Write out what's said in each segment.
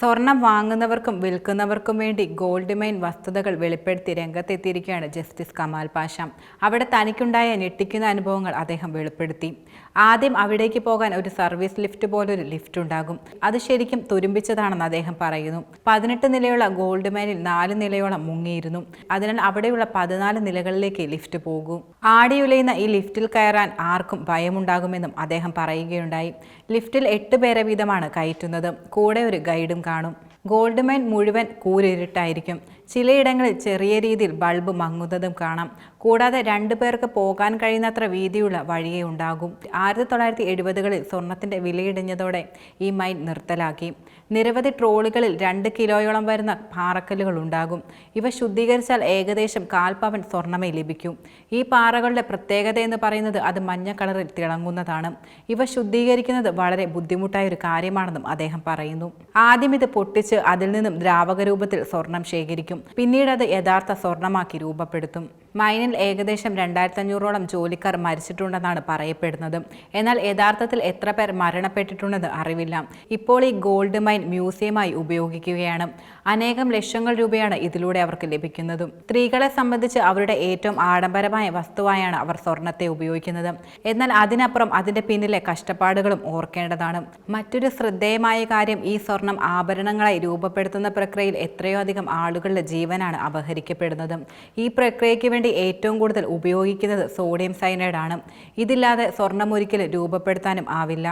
സ്വർണം വാങ്ങുന്നവർക്കും വിൽക്കുന്നവർക്കും വേണ്ടി gold mine വസ്തുതകൾ വെളിപ്പെടുത്തി രംഗത്തെത്തിയിരിക്കുകയാണ് ജസ്റ്റിസ് കമാൽ പാഷ. അവിടെ തനിക്കുണ്ടായ ഞെട്ടിക്കുന്ന അനുഭവങ്ങൾ അദ്ദേഹം വെളിപ്പെടുത്തി. ആദ്യം അവിടേക്ക് പോകാൻ ഒരു സർവീസ് ലിഫ്റ്റ് പോലൊരു ലിഫ്റ്റ് ഉണ്ടാകും. അത് ശരിക്കും തുരുമ്പിച്ചതാണെന്ന് അദ്ദേഹം പറയുന്നു. പതിനെട്ട് നിലയുള്ള ഗോൾഡ് മൈനിൽ നാല് നിലയോളം മുങ്ങിയിരുന്നു. അതിനാൽ അവിടെയുള്ള പതിനാല് നിലകളിലേക്ക് ലിഫ്റ്റ് പോകും. ആടിയുലയുന്ന ഈ ലിഫ്റ്റിൽ കയറാൻ ആർക്കും ഭയമുണ്ടാകുമെന്നും അദ്ദേഹം പറയുകയുണ്ടായി. ലിഫ്റ്റിൽ എട്ട് പേരെ വീതമാണ് കയറ്റുന്നത്. കൂടെ ഒരു ഗൈഡും കാണും. ഗോൾഡ് മൈൻ മുഴുവൻ കൂരിരുട്ടായിരിക്കും. ചിലയിടങ്ങളിൽ ചെറിയ രീതിയിൽ ബൾബ് മങ്ങുന്നതും കാണാം. കൂടാതെ രണ്ടു പേർക്ക് പോകാൻ കഴിയുന്നത്ര വീതിയുള്ള വഴിയേ ഉണ്ടാകും. ആയിരത്തി തൊള്ളായിരത്തി എഴുപതുകളിൽ സ്വർണത്തിന്റെ വിലയിടിഞ്ഞതോടെ ഈ മൈൻ നിർത്തലാക്കി. നിരവധി ട്രോളുകളിൽ രണ്ട് കിലോയോളം വരുന്ന പാറക്കല്ലുകൾ ഉണ്ടാകും. ഇവ ശുദ്ധീകരിച്ചാൽ ഏകദേശം കാൽപ്പവൻ സ്വർണമേ ലഭിക്കൂ. ഈ പാറകളുടെ പ്രത്യേകത എന്ന് പറയുന്നത് അത് മഞ്ഞ കളറിൽ തിളങ്ങുന്നതാണ്. ഇവ ശുദ്ധീകരിക്കുന്നത് വളരെ ബുദ്ധിമുട്ടായ ഒരു കാര്യമാണെന്നും അദ്ദേഹം പറയുന്നു. ആദ്യം ഇത് പൊട്ടിച്ച് അതിൽ നിന്നും ദ്രാവക രൂപത്തിൽ സ്വർണം ശേഖരിക്കും. പിന്നീട് അത് യഥാർത്ഥ സ്വർണമാക്കി രൂപപ്പെടുത്തും മൈനിൽ ഏകദേശം രണ്ടായിരത്തി അഞ്ഞൂറോളം ജോലിക്കാർ മരിച്ചിട്ടുണ്ടെന്നാണ് പറയപ്പെടുന്നത്. എന്നാൽ യഥാർത്ഥത്തിൽ എത്ര പേർ മരണപ്പെട്ടിട്ടുണ്ടെന്ന് അറിവില്ല. ഇപ്പോൾ ഈ ഗോൾഡ് മൈൻ മ്യൂസിയമായി ഉപയോഗിക്കുകയാണ്. അനേകം ലക്ഷങ്ങൾ രൂപയാണ് ഇതിലൂടെ അവർക്ക് ലഭിക്കുന്നത്. സ്ത്രീകളെ സംബന്ധിച്ച് അവരുടെ ഏറ്റവും ആഡംബരമായ വസ്തുവായാണ് അവർ സ്വർണത്തെ ഉപയോഗിക്കുന്നത്. എന്നാൽ അതിനപ്പുറം അതിന്റെ പിന്നിലെ കഷ്ടപ്പാടുകളും ഓർക്കേണ്ടതാണ്. മറ്റൊരു ശ്രദ്ധേയമായ കാര്യം ഈ സ്വർണം ആഭരണങ്ങളായി രൂപപ്പെടുത്തുന്ന പ്രക്രിയയിൽ എത്രയോ അധികം ആളുകളുടെ ജീവനാണ് അപഹരിക്കപ്പെടുന്നത്. ഈ പ്രക്രിയയ്ക്ക് വേണ്ടി ഏറ്റവും കൂടുതൽ ഉപയോഗിക്കുന്നത് സോഡിയം സൈനൈഡ് ആണ് ഇതില്ലാതെ സ്വർണം രൂപപ്പെടുത്താനും ആവില്ല.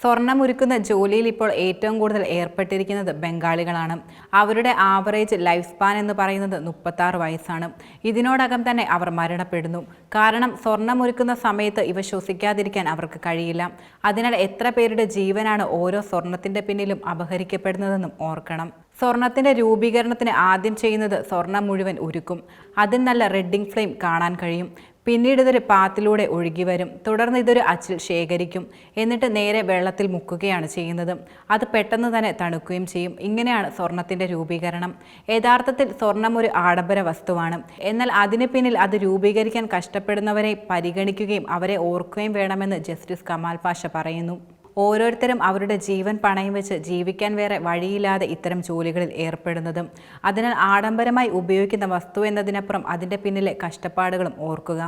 സ്വർണമുരുക്കുന്ന ജോലിയിൽ ഇപ്പോൾ ഏറ്റവും കൂടുതൽ ഏർപ്പെട്ടിരിക്കുന്നത് ബംഗാളികളാണ്. അവരുടെ ആവറേജ് ലൈഫ് സ്പാൻ എന്ന് പറയുന്നത് മുപ്പത്താറ് വയസ്സാണ്. ഇതിനോടകം തന്നെ അവർ മരണപ്പെടുന്നു. കാരണം സ്വർണമൊരുക്കുന്ന സമയത്ത് ഇവ ശ്വസിക്കാതിരിക്കാൻ അവർക്ക് കഴിയില്ല. അതിനാൽ എത്ര പേരുടെ ജീവനാണ് ഓരോ സ്വർണത്തിന്റെ പിന്നിലും അപഹരിക്കപ്പെടുന്നതെന്നും ഓർക്കണം. സ്വർണത്തിന്റെ രൂപീകരണത്തിന് ആദ്യം ചെയ്യുന്നത് സ്വർണം മുഴുവൻ ഉരുക്കും അതിൽ നല്ല റെഡിങ് ഫ്ലെയിം കാണാൻ കഴിയും. പിന്നീട് ഇതൊരു പാത്തിലൂടെ ഒഴുകി വരും. തുടർന്ന് ഇതൊരു അച്ചിൽ ശേഖരിക്കും. എന്നിട്ട് നേരെ വെള്ളത്തിൽ മുക്കുകയാണ് ചെയ്യുന്നത്. അത് പെട്ടെന്ന് തന്നെ തണുക്കുകയും ചെയ്യും. ഇങ്ങനെയാണ് സ്വർണത്തിന്റെ രൂപീകരണം. യഥാർത്ഥത്തിൽ സ്വർണം ഒരു ആഡംബര വസ്തുവാണ്. എന്നാൽ അതിന് പിന്നിൽ അത് രൂപീകരിക്കാൻ കഷ്ടപ്പെടുന്നവരെ പരിഗണിക്കുകയും അവരെ ഓർക്കുകയും വേണമെന്ന് ജസ്റ്റിസ് കമാൽ പാഷ പറയുന്നു. ഓരോരുത്തരും അവരുടെ ജീവൻ പണയം വെച്ച് ജീവിക്കാൻ വേറെ വഴിയില്ലാതെ ഇത്തരം ജോലികളിൽ ഏർപ്പെടുന്നതും. അതിനാൽ ആഡംബരമായി ഉപയോഗിക്കുന്ന വസ്തു എന്നതിനപ്പുറം അതിന്റെ പിന്നിലെ കഷ്ടപ്പാടുകളും ഓർക്കുക.